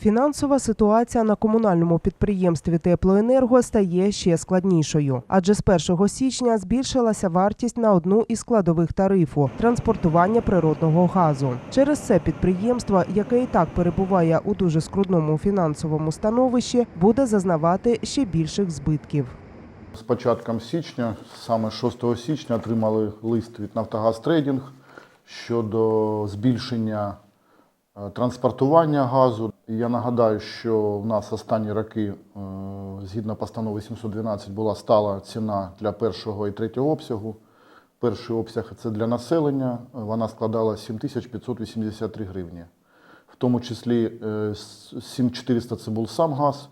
Фінансова ситуація на комунальному підприємстві Теплоенерго стає ще складнішою, адже з 1 січня збільшилася вартість на одну із складових тарифу транспортування природного газу. Через це підприємство, яке і так перебуває у дуже скрутному фінансовому становищі, буде зазнавати ще більших збитків. З початком січня, саме 6 січня, отримали лист від Нафтогаз Трейдинг щодо збільшення транспортування газу. Я нагадаю, що в нас останні роки, е, згідно постанови 712, була стала ціна для першого і третього обсягу. Перший обсяг це для населення, е, вона складала 7583 гривні. В тому числі е, 7400 це був сам газ,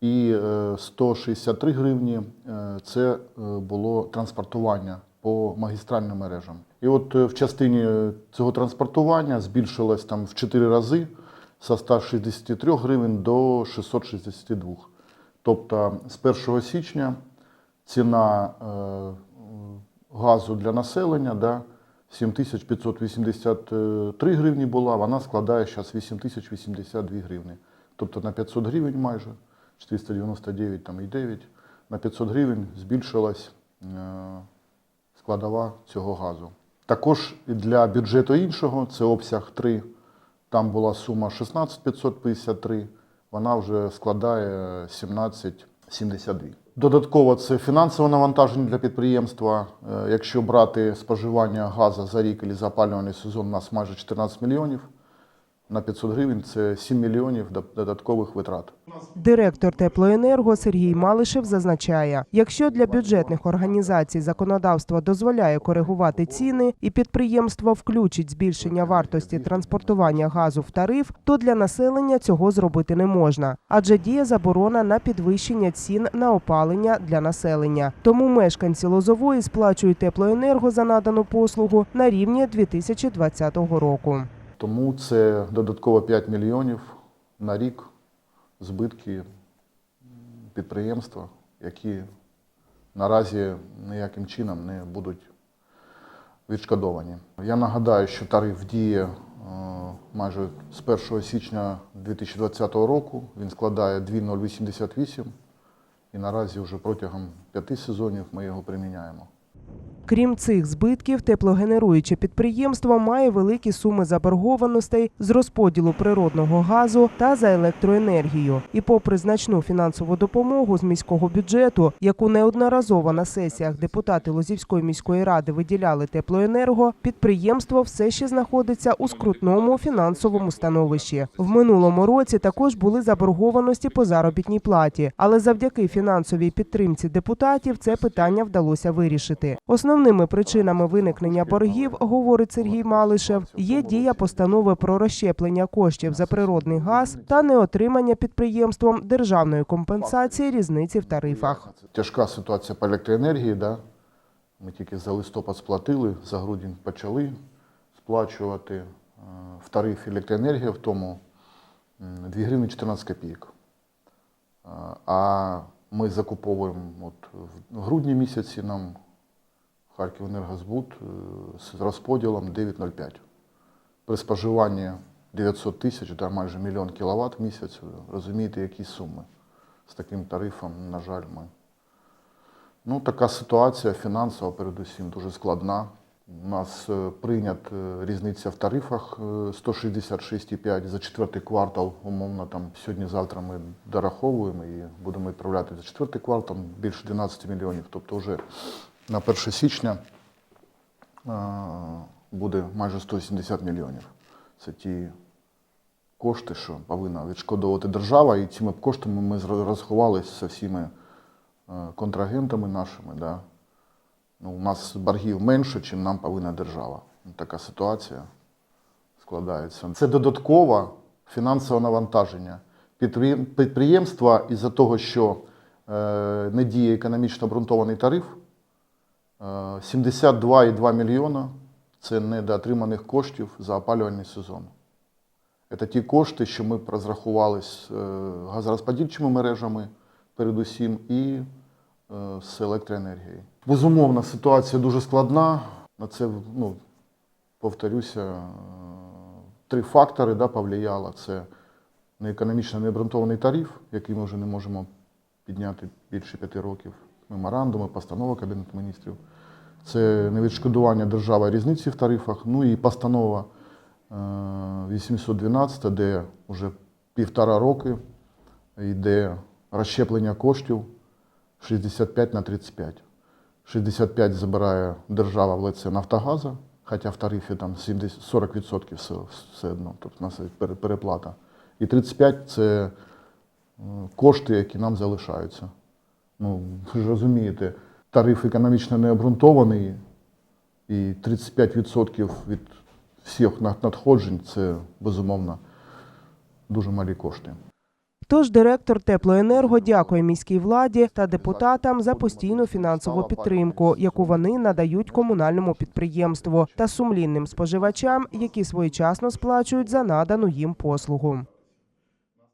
і е, 163 гривні е, це е, було транспортування по магістральним мережам. І от е, в частині цього транспортування збільшилось там в 4 рази з 163 гривень до 662. Тобто з 1 січня ціна е, газу для населення да, 7583 гривні була, вона складає зараз 8082 гривні. Тобто на 500 гривень майже, 499 там, і 9, на 500 гривень збільшилась е, складова цього газу. Також для бюджету іншого, це обсяг 3, там була сума 16553, вона вже складає 1772. Додатково це фінансове навантаження для підприємства. Е, Якщо брати споживання газу за рік і за сезон, у нас майже 14 мільйонів. На 500 гривень це 7 мільйонів до- додаткових витрат. Директор теплоенерго Сергій Малишев зазначає, якщо для бюджетних організацій законодавство дозволяє коригувати ціни і підприємство включить збільшення вартості транспортування газу в тариф, то для населення цього зробити не можна, адже діє заборона на підвищення цін на опалення для населення. Тому мешканці Лозової сплачують теплоенерго за надану послугу на рівні 2020 року. Тому це додатково 5 мільйонів на рік збитки підприємства, які наразі ніяким чином не будуть відшкодовані. Я нагадаю, що тариф діє е, майже з 1 січня 2020 року. Він складає 2,088 і наразі вже протягом п'яти сезонів ми його приміняємо. Крім цих збитків, теплогенеруюче підприємство має великі суми заборгованостей з розподілу природного газу та за електроенергію. І попри значну фінансову допомогу з міського бюджету, яку неодноразово на сесіях депутати Лозівської міської ради виділяли теплоенерго, підприємство все ще знаходиться у скрутному фінансовому становищі. В минулому році також були заборгованості по заробітній платі, але завдяки фінансовій підтримці депутатів це питання вдалося вирішити. Основними причинами виникнення боргів, говорить Сергій Малишев, є дія постанови про розщеплення коштів за природний газ та неотримання підприємством державної компенсації різниці в тарифах. Тяжка ситуація по електроенергії. Да? Ми тільки за листопад сплатили, за грудень почали сплачувати е, в тариф електроенергія, в тому м, 2 гривні 14 копійок. Е, А ми закуповуємо от в грудні місяці нам Харківенергозбуд е, з розподілом 9,05. При споживанні 900 тисяч, да, майже мільйон кіловат в місяць, розумієте, які суми. З таким тарифом, на жаль, ми. Ну, така ситуація фінансова, передусім, дуже складна. У нас е, прийнят е, різниця в тарифах е, 166,5 за четвертий квартал, умовно, там сьогодні-завтра ми дораховуємо і будемо відправляти за четвертий квартал більше 12 мільйонів. Тобто вже на 1 січня е, буде майже 170 мільйонів. Це ті кошти, що повинна відшкодовувати держава, і цими коштами ми розховалися зі всіми е, контрагентами нашими. Да. Ну, у нас боргів менше, ніж нам повинна держава. Ну, Така ситуація складається. Це додаткове фінансове навантаження. Підприємства із-за того, що е, не діє економічно обґрунтований тариф, 72,2 мільйона це недоотриманих коштів за опалювальний сезон. Це ті кошти, що ми розрахували з е, газорозподільчими мережами, передусім, і е, з електроенергією. Безумовно, ситуація дуже складна. На це, ну, повторюся, е, три фактори да, повлияло. Це на економічно необґрунтований тариф, який ми вже не можемо підняти більше п'яти років. Меморандуми, постанова Кабінету міністрів. Це невідшкодування держави різниці в тарифах. Ну і постанова е, 812, де вже півтора роки йде розщеплення коштів 65 на 35. 65 забирає держава в лице Нафтогаза, хоча в тарифі там 40% все, все одно, тобто у нас переплата. І 35 це е, кошти, які нам залишаються. Ну, ви ж розумієте, тариф економічно не обґрунтований, і 35% від всіх надходжень це безумовно дуже малі кошти. Тож директор теплоенерго дякує міській владі та депутатам за постійну фінансову підтримку, яку вони надають комунальному підприємству та сумлінним споживачам, які своєчасно сплачують за надану їм послугу.